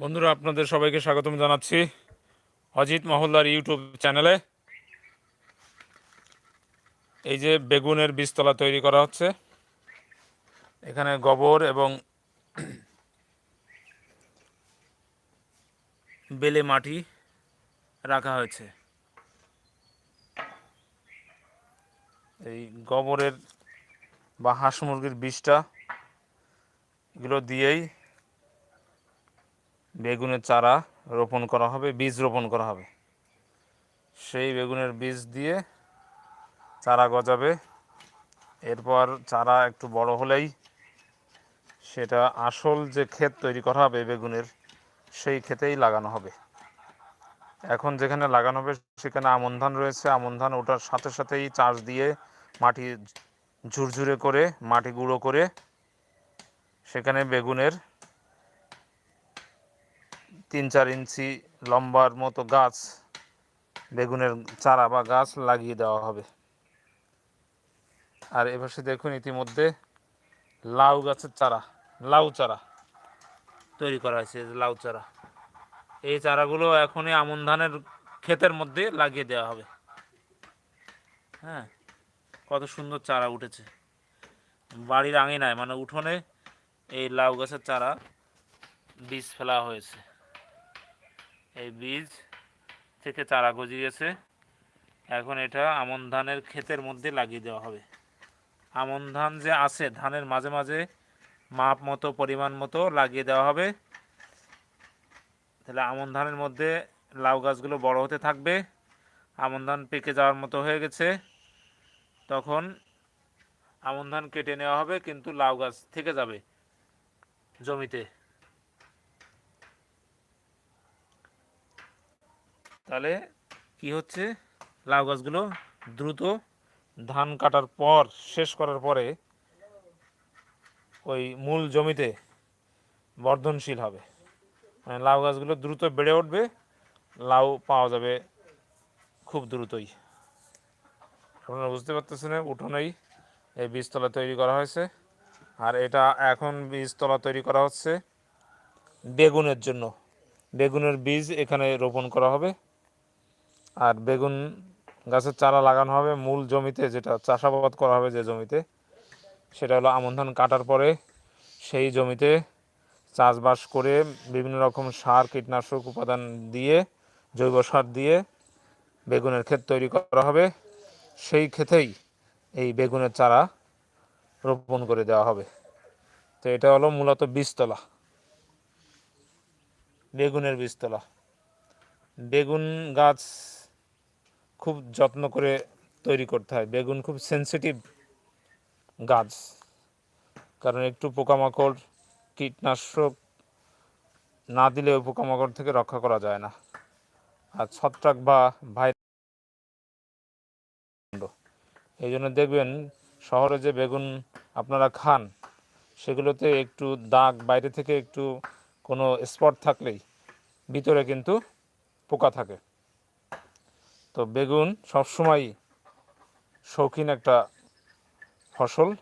বন্ধুরা, আপনাদের সবাইকে স্বাগতম জানাচ্ছি অজিত মহল্লার ইউটিউব চ্যানেলে। এই যে বেগুনের বীজতলা তৈরি করা হচ্ছে। এখানে গোবর এবং বেলে মাটি রাখা হয়েছে। এই গোবরের বা হাঁস মুরগির বীজটা এগুলো দিয়েই বেগুনের চারা রোপণ করা হবে, বীজ রোপণ করা হবে। সেই বেগুনের বীজ দিয়ে চারা গজাবে। এরপর চারা একটু বড় হলেই সেটা আসল যে ক্ষেত তৈরি করা হবে বেগুনের, সেই ক্ষেতেই লাগানো হবে। এখন যেখানে লাগানো হবে সেখানে আমন ধান রয়েছে। আমন ধান ওটার সাথে সাথেই চাষ দিয়ে মাটি ঝুরঝুরে করে, মাটি গুঁড়ো করে সেখানে বেগুনের তিন চার ইঞ্চি লম্বার মতো গাছ, বেগুনের চারা বা গাছ লাগিয়ে দেওয়া হবে। আর এপাশে দেখুন ইতিমধ্যে লাউ গাছের চারা, লাউ চারা তৈরি করা হয়েছে লাউ চারা। এই চারাগুলো এখনই আমন ধানের ক্ষেতের মধ্যে লাগিয়ে দেওয়া হবে। হ্যাঁ কত সুন্দর চারা উঠেছে। বাড়ির আঙিনায় মানে উঠোনে এই লাউ গাছের চারা বীজ ফেলা হয়েছে। এই বীজ থেকে চারা গজিয়েছে এখন এটা আমন ধানের ক্ষেতের মধ্যে লাগিয়ে দেওয়া হবে। আমন ধান যে আছে, ধানের মাঝে মাঝে মাপ মতো, পরিমাণ মতো লাগিয়ে দেওয়া হবে। তাহলে আমন ধানের মধ্যে লাউ গাছগুলো বড় হতে থাকবে। আমন ধান পেকে যাওয়ার মতো হয়ে গেছে। তখন আমন ধান কেটে নেওয়া হবে, কিন্তু লাউ গাছ থেকে যাবে জমিতে। তাহলে কি হচ্ছে? লাউ গাছগুলো দ্রুত ধান কাটার পর, শেষ করার পরে ওই মূল জমিতে বর্ধনশীল হবে। মানে লাউ গাছগুলো দ্রুত বেড়ে উঠবে, লাউ পাওয়া যাবে খুব দ্রুতই। আপনারা বুঝতে পারতেছেন উঠোনেই এই বীজতলা তৈরি করা হয়েছে। আর এটা এখন বীজতলা তৈরি করা হচ্ছে বেগুনের জন্য। বেগুনের বীজ এখানে রোপণ করা হবে। আর বেগুন গাছের চারা লাগানো হবে। মূল জমিতে যেটা চাষাবাদ করা হবে যে জমিতে, সেটা হলো আমন ধান কাটার পরে সেই জমিতে চাষবাস করে বিভিন্ন রকম সার, কীটনাশক উপাদান দিয়ে, জৈব সার দিয়ে বেগুনের ক্ষেত তৈরি করা হবে। সেই ক্ষেতেই এই বেগুনের চারা রোপণ করে দেওয়া হবে। তো এটা হলো মূলত বীজতলা, বেগুনের বীজতলা। বেগুন গাছ খুব যত্ন করে তৈরি করতে হয়। বেগুন খুব সেনসিটিভ গাছ। কারণ একটু পোকামাকড়, কীটনাশক না দিলে ওই পোকামাকড় থেকে রক্ষা করা যায় না। আর ছত্রাক বা ভাই এই জন্য দেখবেন শহরে যে বেগুন আপনারা খান, সেগুলোতে একটু দাগ, বাইরে থেকে একটু কোনো স্পট থাকলেই ভিতরে কিন্তু পোকা থাকে। তো বেগুন সবসময় শৌখিন একটা ফসল।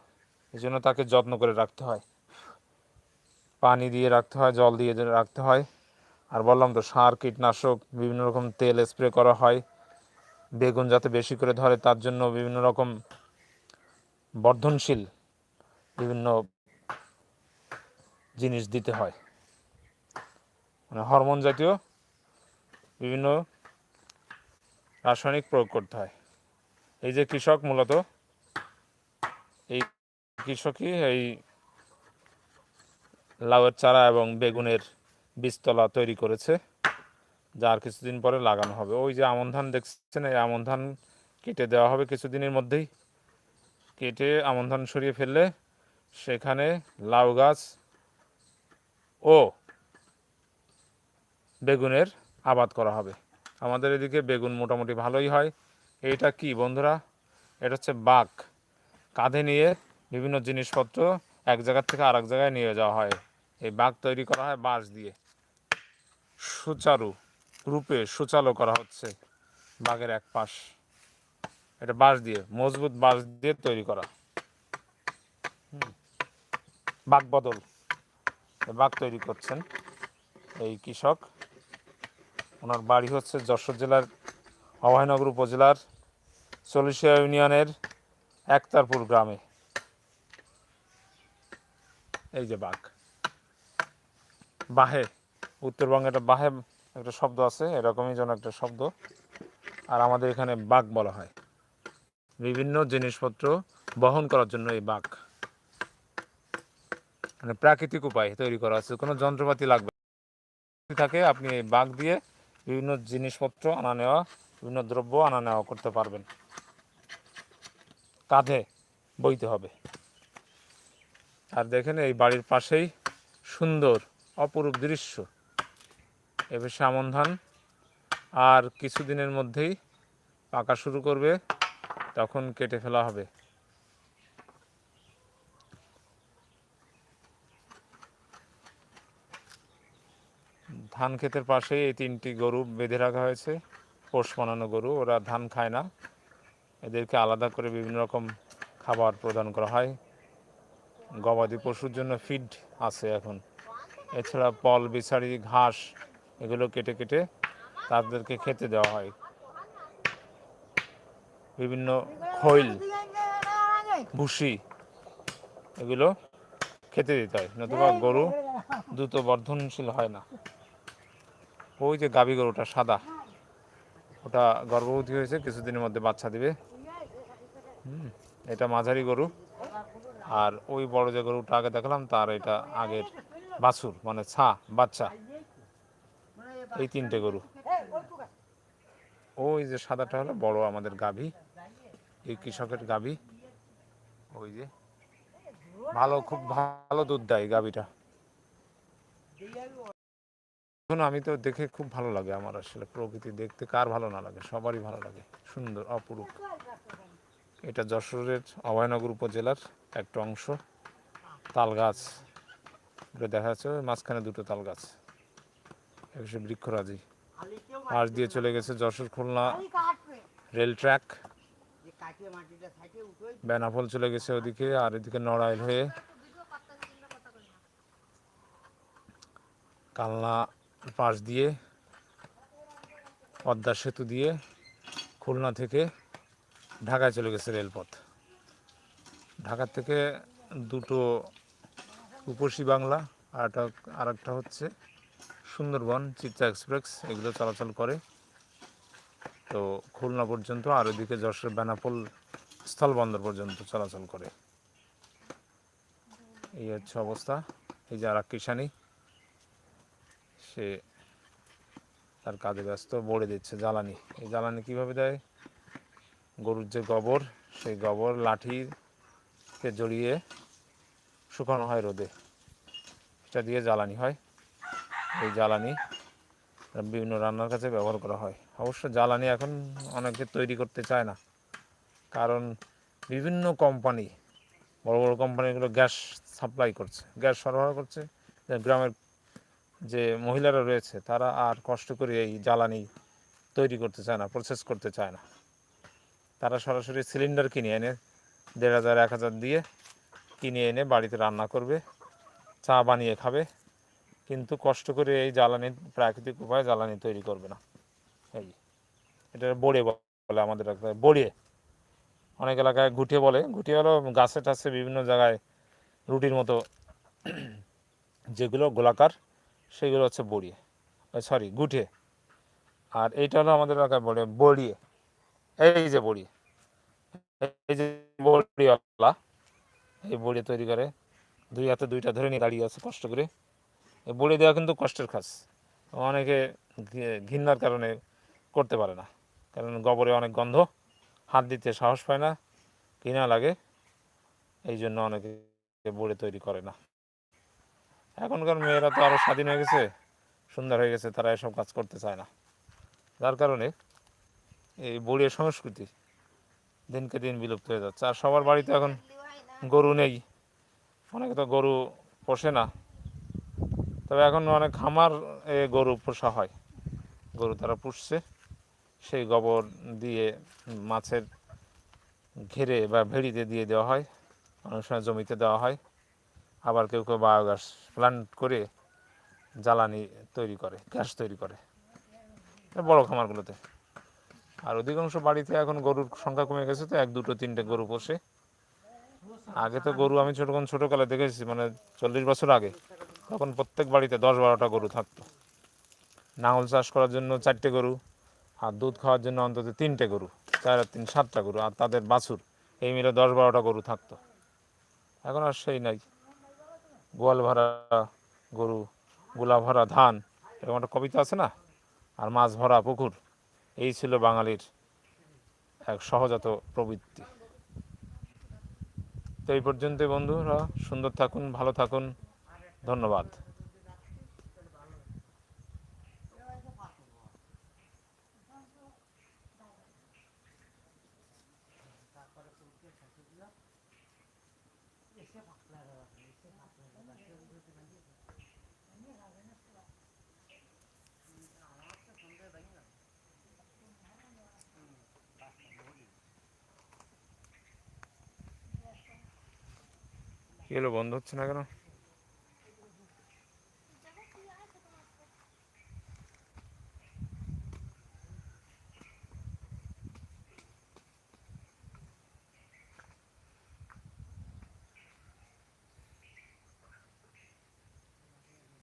এই জন্য তাকে যত্ন করে রাখতে হয়। পানি দিয়ে রাখতে হয়, জল দিয়ে রাখতে হয়। আর বললাম তো, সার, কীটনাশক, বিভিন্ন রকম তেল স্প্রে করা হয়। বেগুন যাতে বেশি করে ধরে, তার জন্য বিভিন্ন রকম বর্ধনশীল বিভিন্ন জিনিস দিতে হয়। মানে হরমোন জাতীয় বিভিন্ন রাসায়নিক প্রয়োগ করতে হয়। এই যে কৃষক মূলত, এই কৃষকই এই লাউয়ের চারা এবং বেগুনের বীজতলা তৈরি করেছে যা আর কিছুদিন পরে লাগানো হবে। ওই যে আমন ধান দেখছেন, এই আমন ধান কেটে দেওয়া হবে কিছুদিনের মধ্যেই। কেটে আমন ধান সরিয়ে ফেললে সেখানে লাউ গাছ ও বেগুনের আবাদ করা হবে। আমাদের এদিকে বেগুন মোটামুটি ভালোই হয়। এইটা কি বন্ধুরা? এটা হচ্ছে বাঘ। কাঁধে নিয়ে বিভিন্ন জিনিসপত্র এক জায়গার থেকে আরেক জায়গায় নিয়ে যাওয়া হয়। এই বাঘ তৈরি করা হয় বাঁশ দিয়ে। সুচারু রূপে সুচালো করা হচ্ছে বাঘের এক পাশ। এটা বাঁশ দিয়ে, মজবুত বাঁশ দিয়ে তৈরি করা। বাঘ বদল। বাঘ তৈরি করছেন এই কৃষক। ওনার বাড়ি হচ্ছে যশোর জেলার অভয়নগর উপজেলার চল্লিশিয়া ইউনিয়নের একতারপুর গ্রামে। এই যে বাঘ। বাহে, উত্তরবঙ্গে একটা বাহে একটা শব্দ আছে, এরকমই যেন একটা শব্দ। আর আমাদের এখানে বাঘ বলা হয়। বিভিন্ন জিনিসপত্র বহন করার জন্য এই বাঘ। মানে প্রাকৃতিক উপায় তৈরি করা আছে, কোনো যন্ত্রপাতি লাগবে থাকে, আপনি এই বাঘ দিয়ে বিভিন্ন জিনিসপত্র আনা নেওয়া, বিভিন্ন দ্রব্য আনা নেওয়া করতে পারবেন। কাঁধে বইতে হবে। আর দেখেন এই বাড়ির পাশেই সুন্দর, অপরূপ দৃশ্য। এবার সামন ধান। আর কিছুদিনের মধ্যেই পাকা শুরু করবে, তখন কেটে ফেলা হবে। ধান ক্ষেতের পাশেই এই তিনটি গরু বেঁধে রাখা হয়েছে। পোষ বানানো গরু, ওরা ধান খায় না। এদেরকে আলাদা করে বিভিন্ন রকম খাবার প্রদান করা হয়। গবাদি পশুর জন্য ফিড আছে এখন। এছাড়া পল বিচারি ঘাস, এগুলো কেটে কেটে তাদেরকে খেতে দেওয়া হয়। বিভিন্ন খৈল, ভুসি, এগুলো খেতে দিতে হয়, নতুবা গরু দ্রুত বর্ধনশীল হয় না। ওই যে গাভী গরুটা সাদা। ওটা গর্ভবতী হয়েছে কিছুদিনের মধ্যে বাচ্চা দিবে। হুম, এটা মাঝারি গরু। আর ওই বড় যে গরুটা আগে দেখলাম তার এটা আগের বাছুর মানে ছা বাচ্চা। এই তিনটে গরু। ওই যে সাদাটা হলো বড় আমাদের গাভী এই কৃষকের গাভী ওই যে ভালো খুব ভালো দুধ দেয় গাভীটা এখন আমি তো দেখে খুব ভালো লাগে আমার আসলে প্রকৃতি দেখতে। কার ভালো না লাগে? সবারই ভালো লাগে। সুন্দর, অপরূপ। এটা যশোরের অভয়নগর উপজেলার একটা অংশ। তাল গাছ এটা দেখা যাচ্ছে মাঝখানে দুটো তাল গাছ একশো বৃক্ষরাজি। পাশ দিয়ে চলে গেছে যশোর খুলনা রেল ট্র্যাক। বেনাফল চলে গেছে ওদিকে আর এদিকে নড়াইল হয়ে। কালনা পাশ দিয়ে, পদ্মা সেতু দিয়ে খুলনা থেকে ঢাকায় চলে গেছে রেলপথ। ঢাকা থেকে দুটো উপসী বাংলা আর একটা আর একটা হচ্ছে সুন্দরবন চিত্রা এক্সপ্রেস, এগুলো চলাচল করে। তো খুলনা পর্যন্ত আর ওদিকে যশোর, বেনাপোল, স্থলবন্দর পর্যন্ত চলাচল করে। এই হচ্ছে অবস্থা। এই যে আর কিষানি সে তার কাজে ব্যস্ত বড়ে দিচ্ছে জ্বালানি। এই জ্বালানি কীভাবে দেয়? গরুর যে গোবর, সেই গোবর লাঠিতে জড়িয়ে শুকানো হয় রোদে। এটা দিয়ে জ্বালানি হয়। এই জ্বালানি বিভিন্ন রান্নার কাছে ব্যবহার করা হয়। অবশ্য জ্বালানি এখন অনেকে তৈরি করতে চায় না। কারণ বিভিন্ন কোম্পানি, বড় বড় কোম্পানিগুলো গ্যাস সাপ্লাই করছে, গ্যাস সরবরাহ করছে। গ্রামের যে মহিলারা রয়েছে, তারা আর কষ্ট করে এই জ্বালানি তৈরি করতে চায় না প্রসেস করতে চায় না। তারা সরাসরি সিলিন্ডার কিনে এনে, দেড় হাজার, এক হাজার দিয়ে কিনে এনে বাড়িতে রান্না করবে, চা বানিয়ে খাবে, কিন্তু কষ্ট করে এই জ্বালানি, প্রাকৃতিক উপায়ে জ্বালানি তৈরি করবে না। এই, এটা বড়ে বলে আমাদের বড়িয়ে অনেক এলাকায় ঘুটে বলে ঘুটে হলো গাছে টাছে বিভিন্ন জায়গায় রুটির মতো যেগুলো গোলাকার সেগুলো হচ্ছে বড়িয়ে। সরি গুঠে। আর এইটা হলো আমাদের এলাকায় বলে বড়িয়ে। এই যে বড়ি এই যে বড়িওয়ালা, এই বড়ি তৈরি করে। দুই হাতে দুইটা ধরে নিয়ে দাঁড়িয়ে আছে কষ্ট করে। এই বড়ি দেওয়া কিন্তু কষ্টের কাজ। অনেকে ঘৃণার কারণে করতে পারে না। কারণ গোবরে অনেক গন্ধ, হাত দিতে সাহস পায় না, ঘৃণা লাগে। এই জন্য অনেকে বড়ি তৈরি করে না। এখনকার মেয়েরা তো আরও স্বাধীন হয়ে গেছে, সুন্দর হয়ে গেছে, তারা এসব কাজ করতে চায় না। যার কারণে এই বড়িয়া সংস্কৃতি দিনকে দিন বিলুপ্ত হয়ে যাচ্ছে। আর সবার বাড়িতে এখন গরু নেই, অনেকে তো গরু পোষে না। তবে এখন অনেক খামার এ গরু পোষা হয়। গরু তারা পুষছে, সেই গোবর দিয়ে মাছের ঘেরে বা ভেড়িতে দিয়ে দেওয়া হয় অনেক সময় জমিতে দেওয়া হয়। আবার কেউ কেউ বায়োগ্যাস প্ল্যান্ট করে জ্বালানি তৈরি করে, গ্যাস তৈরি করে বড় খামারগুলোতে। আর অধিকাংশ বাড়িতে এখন গরুর সংখ্যা কমে গেছে তো, এক, দুটো, তিনটে গরু পোষে। আগে তো গরু আমি ছোট ছোটোকালে দেখেছি মানে চল্লিশ বছর আগে, তখন প্রত্যেক বাড়িতে দশ, বারোটা গরু থাকতো। নাঙল চাষ করার জন্য চারটে গরু, আর দুধ খাওয়ার জন্য অন্তত তিনটে গরু, চার, তিন, সাতটা গরু, আর তাদের বাছুর, এই মিলে দশ, বারোটা গরু থাকতো। এখন আর সেই নাই। গোয়াল ভরা গরু গোলা ভরা ধান, এরকম একটা কবিতা আছে না? আর মাছ ভরা পুকুর, এই ছিল বাঙালির এক সহজাত প্রবৃত্তি। তো এই পর্যন্তই বন্ধুরা, সুন্দর থাকুন, ভালো থাকুন, ধন্যবাদ। কি হলো বন্ধ হচ্ছে না কেন?